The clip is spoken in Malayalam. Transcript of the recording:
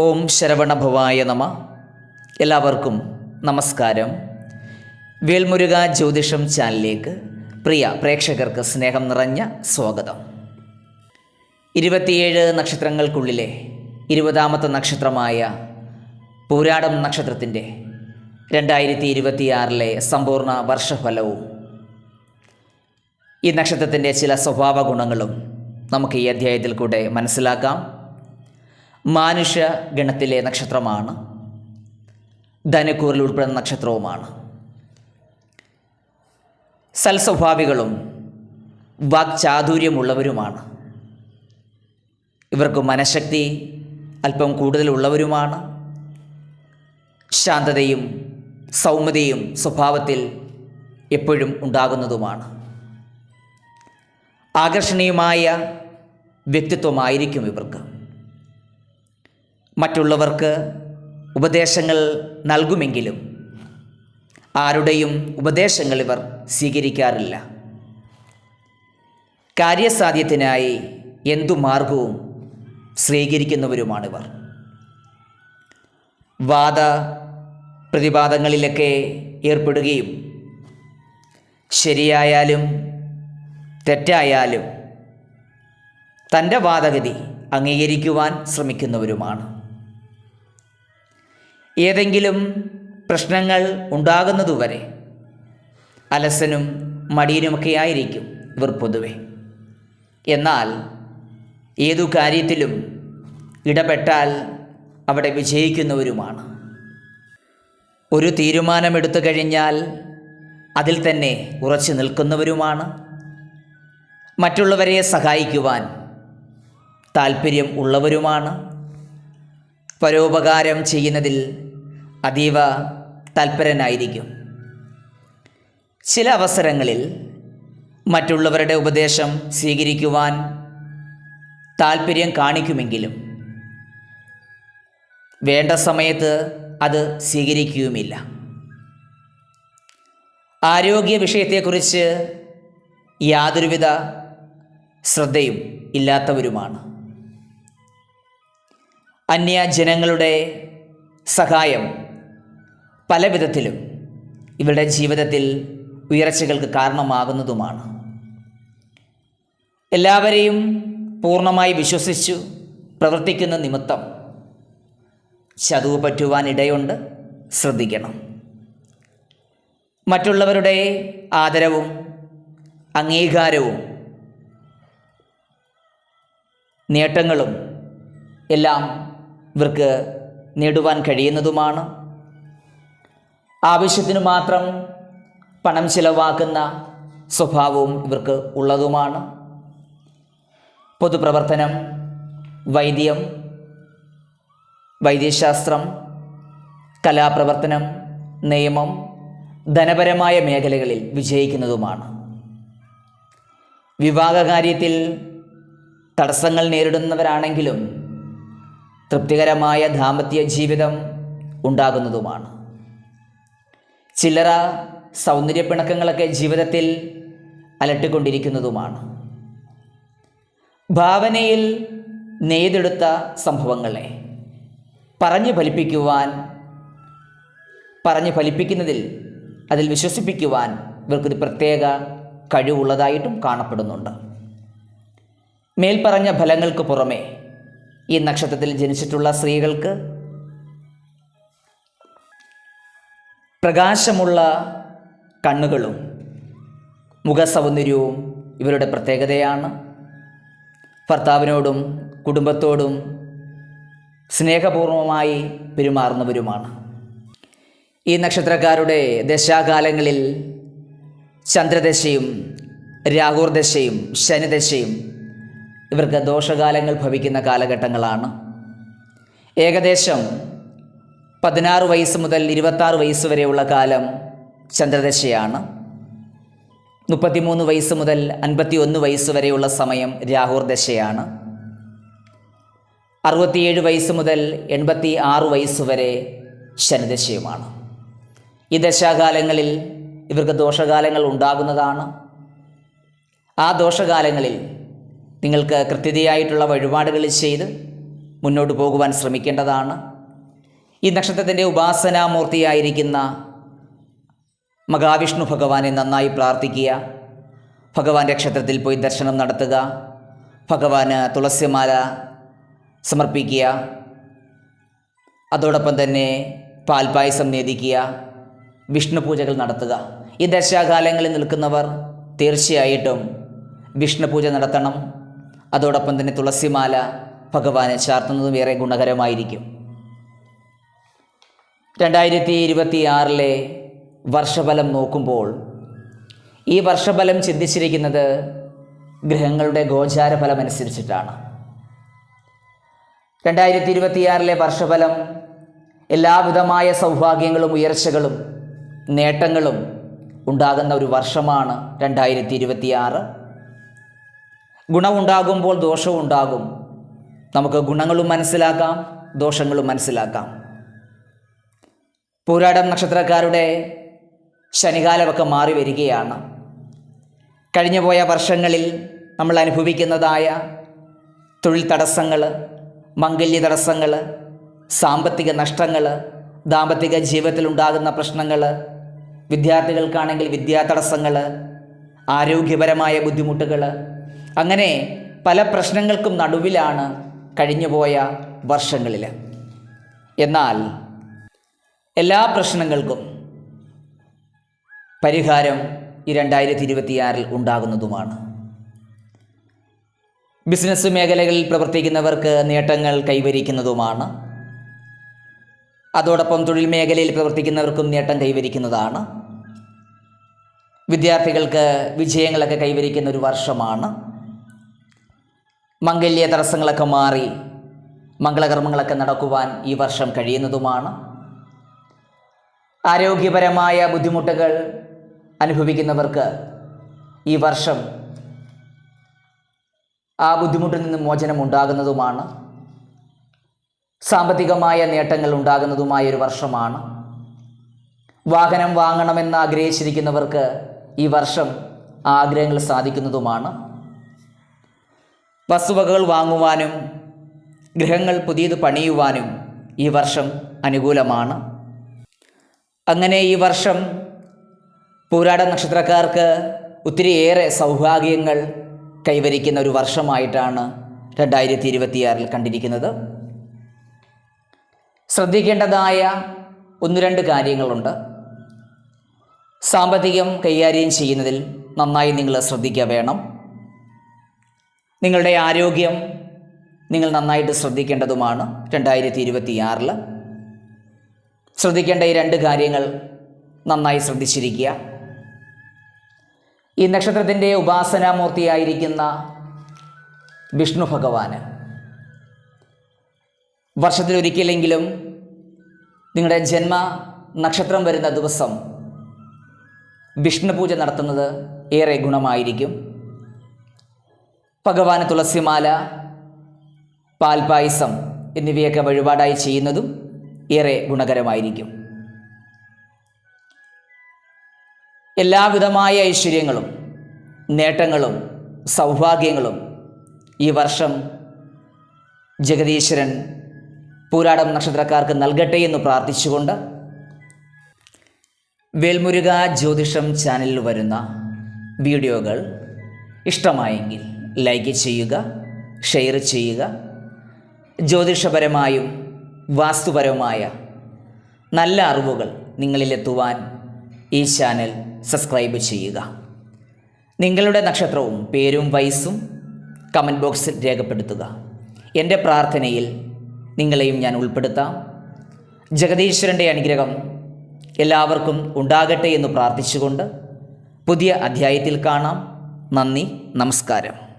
ഓം ശരവണഭവായ നമ. എല്ലാവർക്കും നമസ്കാരം. വേൽമുരുക ജ്യോതിഷം ചാനലിലേക്ക് പ്രിയ പ്രേക്ഷകർക്ക് സ്നേഹം നിറഞ്ഞ സ്വാഗതം. ഇരുപത്തിയേഴ് നക്ഷത്രങ്ങൾക്കുള്ളിലെ ഇരുപതാമത്തെ നക്ഷത്രമായ പൂരാടം നക്ഷത്രത്തിന്റെ രണ്ടായിരത്തി ഇരുപത്തിയാറിലെ സമ്പൂർണ വർഷഫലവും ഈ നക്ഷത്രത്തിന്റെ ചില സ്വഭാവ ഗുണങ്ങളും നമുക്ക് ഈ അധ്യായത്തിൽ കൂടെ മനസ്സിലാക്കാം. മാനുഷ്യ ഗണത്തിലെ നക്ഷത്രമാണ്. ധനക്കൂറിൽ ഉൾപ്പെടുന്ന നക്ഷത്രവുമാണ്. സൽസ്വഭാവികളും വാക്ചാതുര്യമുള്ളവരുമാണ്. ഇവർക്ക് മനഃശക്തി അല്പം കൂടുതലുള്ളവരുമാണ്. ശാന്തതയും സൗമ്യതയും സ്വഭാവത്തിൽ എപ്പോഴും ഉണ്ടാകുന്നതുമാണ്. ആകർഷണീയമായ വ്യക്തിത്വമായിരിക്കും ഇവർക്ക്. മറ്റുള്ളവർക്ക് ഉപദേശങ്ങൾ നൽകുമെങ്കിലും ആരുടെയും ഉപദേശങ്ങൾ ഇവർ സ്വീകരിക്കാറില്ല. കാര്യസാധ്യത്തിനായി എന്തു മാർഗവും സ്വീകരിക്കുന്നവരുമാണിവർ. വാദ പ്രതിവാദങ്ങളിലൊക്കെ ഏർപ്പെടുകയും ശരിയായാലും തെറ്റായാലും തന്റെ വാദഗതി അംഗീകരിക്കുവാൻ ശ്രമിക്കുന്നവരുമാണ്. ഏതെങ്കിലും പ്രശ്നങ്ങൾ ഉണ്ടാകുന്നതുവരെ അലസനും മടിയനുമൊക്കെ ആയിരിക്കും ഇവർ പൊതുവെ. എന്നാൽ ഏതു കാര്യത്തിലും ഇടപെട്ടാൽ അവിടെ വിജയിക്കുന്നവരുമാണ്. ഒരു തീരുമാനമെടുത്തു കഴിഞ്ഞാൽ അതിൽ തന്നെ ഉറച്ചു നിൽക്കുന്നവരുമാണ്. മറ്റുള്ളവരെ സഹായിക്കുവാൻ താല്പര്യം ഉള്ളവരുമാണ്. പരോപകാരം ചെയ്യുന്നതിൽ അതീവ തൽപരനായിരിക്കും. ചില അവസരങ്ങളിൽ മറ്റുള്ളവരുടെ ഉപദേശം സ്വീകരിക്കുവാൻ താല്പര്യം കാണിക്കുമെങ്കിലും വേണ്ട സമയത്ത് അത് സ്വീകരിക്കുകയുമില്ല. ആരോഗ്യ വിഷയത്തെക്കുറിച്ച് യാതൊരുവിധ ശ്രദ്ധയും ഇല്ലാത്തവരുമാണ്. അന്യജനങ്ങളുടെ സഹായം പല വിധത്തിലും ഇവരുടെ ജീവിതത്തിൽ ഉയർച്ചകൾക്ക് കാരണമാകുന്നതുമാണ്. എല്ലാവരെയും പൂർണമായി വിശ്വസിച്ചു പ്രവർത്തിക്കുന്ന നിമിത്തം ചതുവ് പറ്റുവാൻ ഇടയുണ്ട് ശ്രദ്ധിക്കണം. മറ്റുള്ളവരുടെ ആദരവും അംഗീകാരവും നേട്ടങ്ങളും എല്ലാം ഇവർക്ക് നേടുവാൻ കഴിയുന്നതുമാണ്. ആവശ്യത്തിന് മാത്രം പണം ചിലവാക്കുന്ന സ്വഭാവവും ഇവർക്ക് ഉള്ളതുമാണ്. പൊതുപ്രവർത്തനം വൈദ്യം വൈദ്യശാസ്ത്രം കലാപ്രവർത്തനം നിയമം ധനപരമായ മേഖലകളിൽ വിജയിക്കുന്നതുമാണ്. വിവാഹകാര്യത്തിൽ തടസ്സങ്ങൾ നേരിടുന്നവരാണെങ്കിലും തൃപ്തികരമായ ദാമ്പത്യ ജീവിതം ഉണ്ടാകുന്നതുമാണ്. ചില്ലറ സൗന്ദര്യപ്പിണക്കങ്ങളൊക്കെ ജീവിതത്തിൽ അലട്ടിക്കൊണ്ടിരിക്കുന്നതുമാണ്. ഭാവനയിൽ നെയ്തെടുത്ത സംഭവങ്ങളെ പറഞ്ഞു ഫലിപ്പിക്കുവാൻ പറഞ്ഞു ഫലിപ്പിക്കുന്നതിൽ അതിൽ വിശ്വസിപ്പിക്കുവാൻ ഇവർക്കൊരു പ്രത്യേക കഴിവുള്ളതായിട്ടും കാണപ്പെടുന്നുണ്ട്. മേൽപ്പറഞ്ഞ ഫലങ്ങൾക്ക് പുറമെ ഈ നക്ഷത്രത്തിൽ ജനിച്ചിട്ടുള്ള സ്ത്രീകൾക്ക് പ്രകാശമുള്ള കണ്ണുകളും മുഖസൗന്ദര്യവും ഇവരുടെ പ്രത്യേകതയാണ്. ഭർത്താവിനോടും കുടുംബത്തോടും സ്നേഹപൂർവമായി പെരുമാറുന്നവരുമാണ്. ഈ നക്ഷത്രക്കാരുടെ ദശാകാലങ്ങളിൽ ചന്ദ്രദശയും രാഹുർദശയും ശനിദശയും ഇവർക്ക് ദോഷകാലങ്ങൾ ഭവിക്കുന്ന കാലഘട്ടങ്ങളാണ്. ഏകദേശം പതിനാറ് വയസ്സ് മുതൽ ഇരുപത്താറ് വയസ്സ് വരെയുള്ള കാലം ചന്ദ്രദശയാണ്. മുപ്പത്തിമൂന്ന് വയസ്സ് മുതൽ അൻപത്തി ഒന്ന് വയസ്സ് വരെയുള്ള സമയം രാഹുർ ദശയാണ്. അറുപത്തിയേഴ് വയസ്സ് മുതൽ എൺപത്തി ആറ് വയസ്സ് വരെ ശനിദശയുമാണ് ഈ ദശാകാലങ്ങളിൽ ഇവർക്ക് ദോഷകാലങ്ങൾ ഉണ്ടാകുന്നതാണ്. ആ ദോഷകാലങ്ങളിൽ നിങ്ങൾക്ക് കൃത്യതയായിട്ടുള്ള വഴിപാടുകൾ ചെയ്ത് മുന്നോട്ട് പോകുവാൻ ശ്രമിക്കേണ്ടതാണ്. ഈ നക്ഷത്രത്തിന്റെ ഉപാസനാമൂർത്തിയായിരിക്കുന്ന മഹാവിഷ്ണു ഭഗവാനെ നന്നായി പ്രാർത്ഥിക്കുക. ഭഗവാന്റെ ക്ഷേത്രത്തിൽ പോയി ദർശനം നടത്തുക. ഭഗവാന് തുളസിമാല സമർപ്പിക്കുക. അതോടൊപ്പം തന്നെ പാൽപായസം നേദിക്കുക. വിഷ്ണു പൂജകൾ നടത്തുക. ഈ ദശാകാലങ്ങളിൽ നിൽക്കുന്നവർ തീർച്ചയായിട്ടും വിഷ്ണു പൂജ നടത്തണം. അതോടൊപ്പം തന്നെ തുളസിമാല ഭഗവാനെ ചാർത്തുന്നതും ഏറെ ഗുണകരമായിരിക്കും. രണ്ടായിരത്തി ഇരുപത്തി ആറിലെ വർഷഫലം നോക്കുമ്പോൾ ഈ വർഷഫലം ചിന്തിച്ചിരിക്കുന്നത് ഗ്രഹങ്ങളുടെ ഗോചാര ഫലം അനുസരിച്ചിട്ടാണ് രണ്ടായിരത്തി ഇരുപത്തിയാറിലെ വർഷഫലം എല്ലാവിധമായ സൗഭാഗ്യങ്ങളും ഉയർച്ചകളും നേട്ടങ്ങളും ഉണ്ടാകുന്ന ഒരു വർഷമാണ് രണ്ടായിരത്തി ഇരുപത്തിയാറ് ഗുണമുണ്ടാകുമ്പോൾ ദോഷവും ഉണ്ടാകും നമുക്ക് ഗുണങ്ങളും മനസ്സിലാക്കാം ദോഷങ്ങളും മനസ്സിലാക്കാം. പൂരാടം നക്ഷത്രക്കാരുടെ ശനികാലമൊക്കെ മാറി വരികയാണ്. കഴിഞ്ഞുപോയ വർഷങ്ങളിൽ നമ്മൾ അനുഭവിക്കുന്നതായ തൊഴിൽ തടസ്സങ്ങൾ മംഗല്യ തടസ്സങ്ങൾ സാമ്പത്തിക നഷ്ടങ്ങൾ ദാമ്പത്തിക ജീവിതത്തിൽ ഉണ്ടാകുന്ന പ്രശ്നങ്ങൾ വിദ്യാർത്ഥികൾക്കാണെങ്കിൽ വിദ്യാ തടസ്സങ്ങൾ ആരോഗ്യപരമായ ബുദ്ധിമുട്ടുകൾ അങ്ങനെ പല പ്രശ്നങ്ങൾക്കും നടുവിലാണ് കഴിഞ്ഞുപോയ വർഷങ്ങളിൽ എന്നാൽ എല്ലാ പ്രശ്നങ്ങൾക്കും പരിഹാരം ഈ രണ്ടായിരത്തി ഇരുപത്തിയാറിൽ ഉണ്ടാകുന്നതുമാണ്. ബിസിനസ് മേഖലകളിൽ പ്രവർത്തിക്കുന്നവർക്ക് നേട്ടങ്ങൾ കൈവരിക്കുന്നതുമാണ്. അതോടൊപ്പം തൊഴിൽ മേഖലയിൽ പ്രവർത്തിക്കുന്നവർക്കും നേട്ടം കൈവരിക്കുന്നതാണ്. വിദ്യാർത്ഥികൾക്ക് വിജയങ്ങളൊക്കെ കൈവരിക്കുന്ന ഒരു വർഷമാണ്. മംഗല്യ തടസ്സങ്ങളൊക്കെ മാറി മംഗളകർമ്മങ്ങളൊക്കെ നടക്കുവാൻ ഈ വർഷം കഴിയുന്നതുമാണ്. ആരോഗ്യപരമായ ബുദ്ധിമുട്ടുകൾ അനുഭവിക്കുന്നവർക്ക് ഈ വർഷം ആ ബുദ്ധിമുട്ടിൽ നിന്ന് മോചനം ഉണ്ടാകുന്നതുമാണ്. സാമ്പത്തികമായ നേട്ടങ്ങൾ ഉണ്ടാകുന്നതുമായ ഒരു വർഷമാണ്. വാഹനം വാങ്ങണമെന്ന് ആഗ്രഹിച്ചിരിക്കുന്നവർക്ക് ഈ വർഷം ആഗ്രഹങ്ങൾ സാധിക്കുന്നതുമാണ്. വസ്തുവകകൾ വാങ്ങുവാനും ഗൃഹങ്ങൾ പുതിയത് പണിയുവാനും ഈ വർഷം അനുകൂലമാണ്. അങ്ങനെ ഈ വർഷം പൂരാട നക്ഷത്രക്കാർക്ക് ഒത്തിരിയേറെ സൗഭാഗ്യങ്ങൾ കൈവരിക്കുന്ന ഒരു വർഷമായിട്ടാണ് രണ്ടായിരത്തി ഇരുപത്തിയാറിൽ കണ്ടിരിക്കുന്നത്. ശ്രദ്ധിക്കേണ്ടതായ ഒന്ന് രണ്ട് കാര്യങ്ങളുണ്ട്. സാമ്പത്തികം കൈകാര്യം ചെയ്യുന്നതിൽ നന്നായി നിങ്ങൾ ശ്രദ്ധിക്കുക വേണം. നിങ്ങളുടെ ആരോഗ്യം നിങ്ങൾ നന്നായിട്ട് ശ്രദ്ധിക്കേണ്ടതുമാണ് രണ്ടായിരത്തി ഇരുപത്തിയാറിൽ ശ്രദ്ധിക്കേണ്ട ഈ രണ്ട് കാര്യങ്ങൾ നന്നായി ശ്രദ്ധിച്ചിരിക്കുക. ഈ നക്ഷത്രത്തിന്റെ ഉപാസനാമൂർത്തിയായിരിക്കുന്ന വിഷ്ണു ഭഗവാന് വർഷത്തിലൊരിക്കലെങ്കിലും നിങ്ങളുടെ ജന്മ നക്ഷത്രം വരുന്ന ദിവസം വിഷ്ണു പൂജ നടത്തുന്നത് ഏറെ ഗുണമായിരിക്കും. ഭഗവാന് തുളസിമാല പാൽപായസം എന്നിവയൊക്കെ വഴിപാടായി ചെയ്യുന്നതും ഏറെ ഗുണകരമായിരിക്കും. എല്ലാവിധമായ ഐശ്വര്യങ്ങളും നേട്ടങ്ങളും സൗഭാഗ്യങ്ങളും ഈ വർഷം ജഗദീശ്വരൻ പൂരാടം നക്ഷത്രക്കാർക്ക് നൽകട്ടെ എന്ന് പ്രാർത്ഥിച്ചുകൊണ്ട് വേൽമുരുക ജ്യോതിഷം ചാനലിൽ വരുന്ന വീഡിയോകൾ ഇഷ്ടമായെങ്കിൽ ലൈക്ക് ചെയ്യുക ഷെയർ ചെയ്യുക ജ്യോതിഷപരമായും വാസ്തുപരവുമായ നല്ല അറിവുകൾ നിങ്ങളിലെത്തുവാൻ ഈ ചാനൽ സബ്സ്ക്രൈബ് ചെയ്യുക. നിങ്ങളുടെ നക്ഷത്രവും പേരും വയസ്സും കമന്റ് ബോക്സിൽ രേഖപ്പെടുത്തുക. എന്റെ പ്രാർത്ഥനയിൽ നിങ്ങളെയും ഞാൻ ഉൾപ്പെടുത്താം. ജഗദീശ്വരന്റെ അനുഗ്രഹം എല്ലാവർക്കും ഉണ്ടാകട്ടെ എന്ന് പ്രാർത്ഥിച്ചുകൊണ്ട് പുതിയ അധ്യായത്തിൽ കാണാം. നന്ദി നമസ്കാരം.